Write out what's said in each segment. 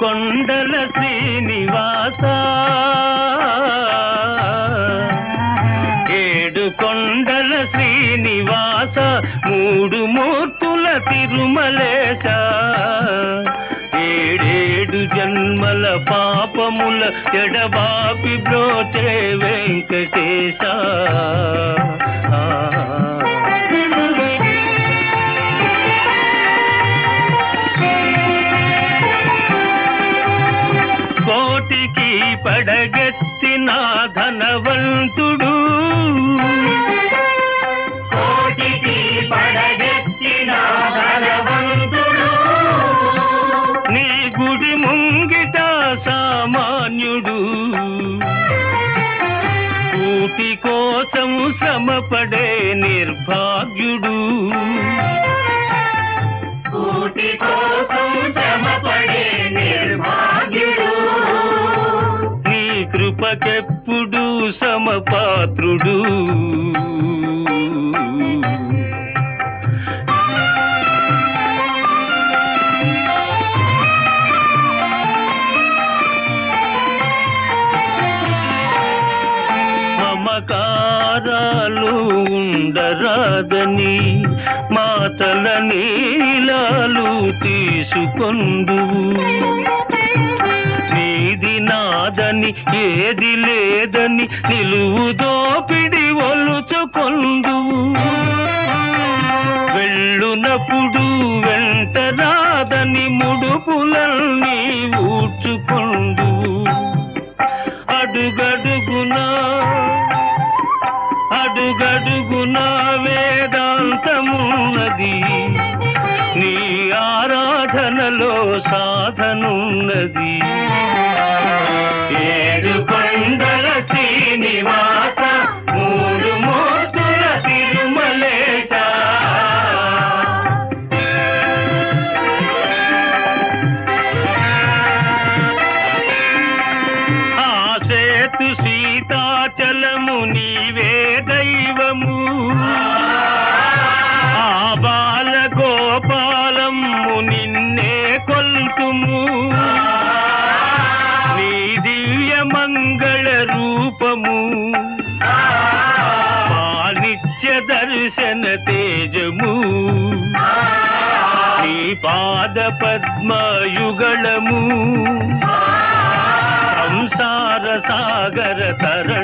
కొండల శ్రీనివాస. ఏడు కొండల శ్రీనివాస మూడు మూర్తుల తిరుమలేశ. జన్మల పాపముల ఎడబాపి బ్రోచే వెంకటేశ. కోటికి పడగెత్తిన సమపాత్రుడు మమకారాలు ఉండరాదని మాతల నీలాలు తీసుకొందు కాదని ఏది లేదని నిలువు దోపిడి ఒలుచుకొందు వెళ్ళునప్పుడు వెంట రాదని ముడుపులన్నీ ఊడ్చుకొండు అడుగడుగునా అడుగడుగునా వేదాంతమున్నది. నీ ఆరాధనలో సాధనున్నది. దర్శన తేజము. నీ పాద పద్మయుగళము. సంసార సాగర తరణ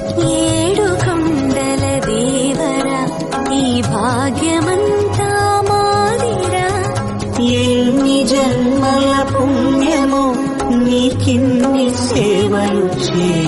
సేవలు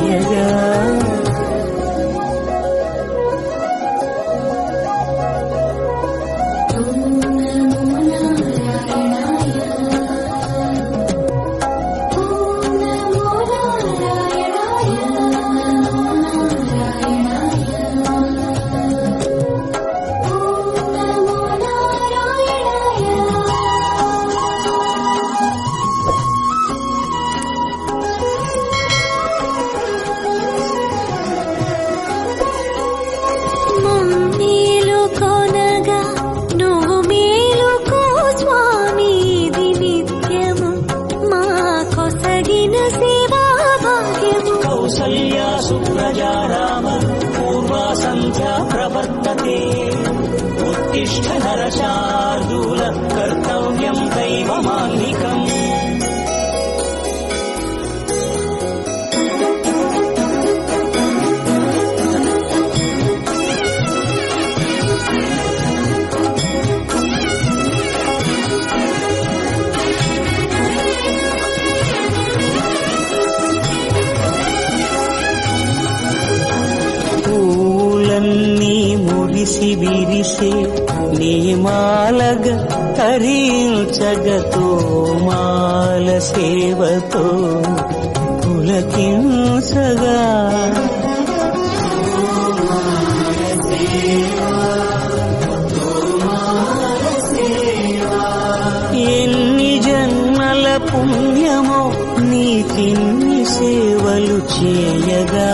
सुप्रजारावत् पूर्वा सन्ध्या प्रवर्तते उत्तिष्ठदरशार्दूलकर्तव्यम् दैव माङ्ग మురిసి విరిసే నీమాలగ తరించగతో మాల సేవతో పులకించగా. ఎన్ని జన్మల పుణ్యమో నీకిన్ని సేవలు చేయగా.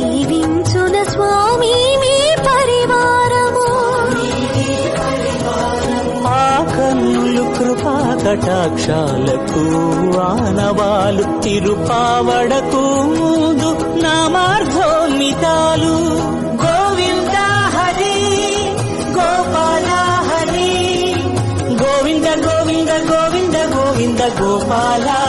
కటాక్షాలకు ఆనవాలు తిరుపావడకు ముందు నా మార్గోన్నితాలు. గోవింద హరి గోపాల హరి. గోవింద గోవింద గోవింద గోవింద గోపాలా